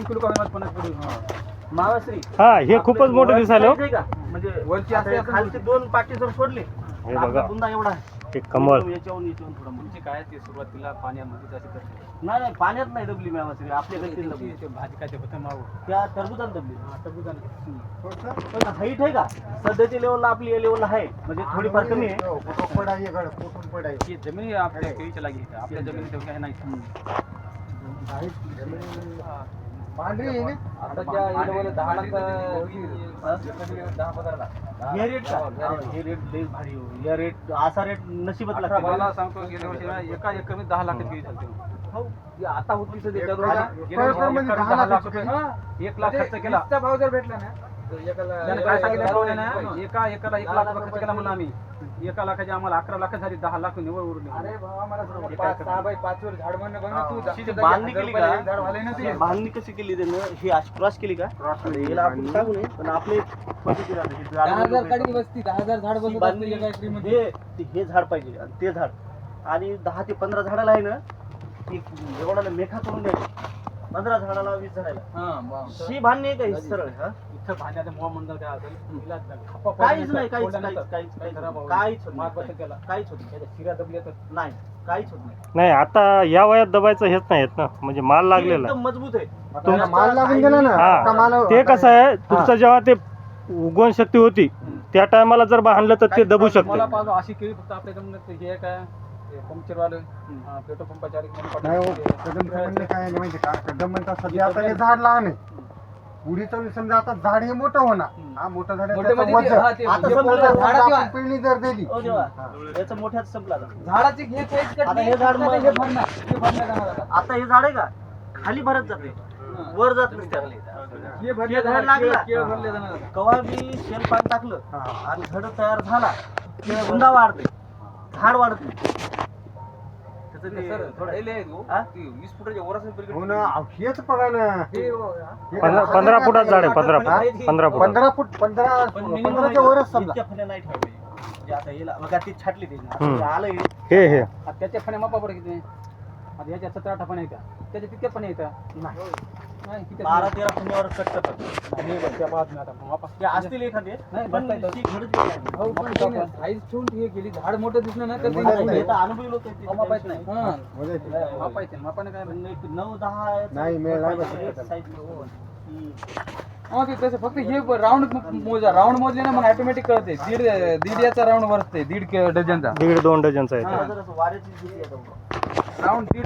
दोन किलो कमी पन्नास किलो मावाश्री हा हे खूपच मोठं दिसायला हो. म्हणजे वरची खालची दोन पाटी जर सोडली हे आपला बघा एवढा आहे. हे कमळ. याच्याहून याच्याहून थोडं मोठं. तुमची काय ते सुरुवातीला पाण्यामध्ये अशी करते नाही नाही पाण्यात नाही मावाश्री ते भाजी काय ते होतं माऊ त्या टरबुजात पण हाईट आहे का? सध्याच्या लेवलला आपली या लेवलला आहे. म्हणजे थोडीफार कमी आहे. ही जमीन आपल्या केळीच्या लागी आहे. आपल्या जमिनीत तेवढं काही नाही. आता ज्या एरियामध्ये दहा लाख दहा पंधरा लाख. हे रेट का हे रेट लई भारी हो या रेट असा रेट नशिबत लागतो. बाला सांगतो गेल्या वर्षी ना एका दहा लाख केळी झाली हो. आता होती सध्या. गेल्या वर्षी दहा लाख लाख रुपये एक लाख खर्च केला. भाव जर भेटला ना त्याने काय सांगितलं भावाने ना एका एकरला एक लाख रुपये खर्च केला म्हणून आम्ही? एका लाखाची आम्हाला अकरा लाख झाली दहा लाख निवड उरले. अरे भावा मला सांग, एका पाच एकर. सहा बाय पाच वर झाड म्हणणं बघ ना तू ती दहा- बांधणी हजार केली रुपयाला एक का झाड झालंय ना ते. बांधणी कशी केली त्यानं? ही क्रॉस केली का? याला आपण सांगू नये पण आपले पद्धती राहते की दहा हजार झाड काढी बसती दहा हजार झाड ही बसत बांधणी असते एका एकरीमध्ये. हे ते- हे झाड पाहिजे आणि ते झाड. आणि दहा ते पंधरा झाडाला आहे ना ती एवढा मेखा करून द्यायची. पंधरा झाडाला वीस झाडाला. हा, वा. ही बांधणी आहे का? ही सरळ हा? इथं भांड्याचं काय असेल. खप्पा काहीच नाही काहीच काहीच काहीच काहीच होत नाही. त्याला. काहीच होत नाही. त्याच्या शिरा दबल्या तर नाही. काहीच होत नाही. नाही आता या वयात दबायचं हेच नाही येत ना. म्हणजे माल लागलेला. एकदम मजबूत आहे. माल लागून गेला ना आता माल हा ते कसं आहे तुमचं जेव्हा ते उगवण शक्ती होती त्या टायमाला जर बांधलं तर ते दबू मला शकते. अशी केळी फक्त आपल्या जमिनीत हे काय पंक्चर वाले पेट्रोल पंपाच्या नाही हो, कदम म्हणणं काय आहे माहिती का कदम म्हणतात सध्या आता हे झाड लहान आहे. उडीचं समजा आता झाड हे मोठं होणार हा मोठं झाड मोठं त्याचं म्हणजे ते- वजन. हा, ते- आता जे समजा मोठं झाड झाडाची आपण पिळणी जर दिली हो याचं मोठ्यात संपला. झाडाची साईज कट आता हे झाड हे मग- भरणार हे भरणार जाणार आता. आता हे झाड आहे का खाली भरत जाते वर जात नसते हे भरले हे झाड जाणार, लागला. केळ- केळ भरले जाणार आता. कवा बी शेण पाणी टाकलं हा. आणि झाड तयार झाला की बुंदा वाढते झाड वाढत नाही हा? ना अहो, हेच बघा ना हे पंधरा पंधरा फुटात झाड आहे पंधरा? फुट पंधरा फुट पंधरा फूट पंधरा पण पंधराच्या वरच समजा इतक्या फण्या नाही आता याला बघा ती छाटली हम्म. जे आलंय हे हे आता त्याच्या फण्या मापा बरं किती आता ह्याच्या सतरा अठरा फण्या येत्या त्याच्या तितक्या फण्या येत्या नाही बारा तेरा फण्यावर कट करतात हे असतील एखादे नाही, पण बघता येतं. ती घडच नाही. हो, ठेवून हे केली झाड मोठं दिसलं ना तर नाही. हे अनुभवी लोक नाही. हा. मापा येते मापाने काय नऊ दहा नाही, मेळ नाही हो. हा, ते तसं फक्त हे राऊंड मोजा राऊंड मोजले ना मग ऑटोमॅटिक कळते दीड दीड याचा राऊंड वरते दीड डझनचा दीड दोन डझनचा आहे. राऊंड दीड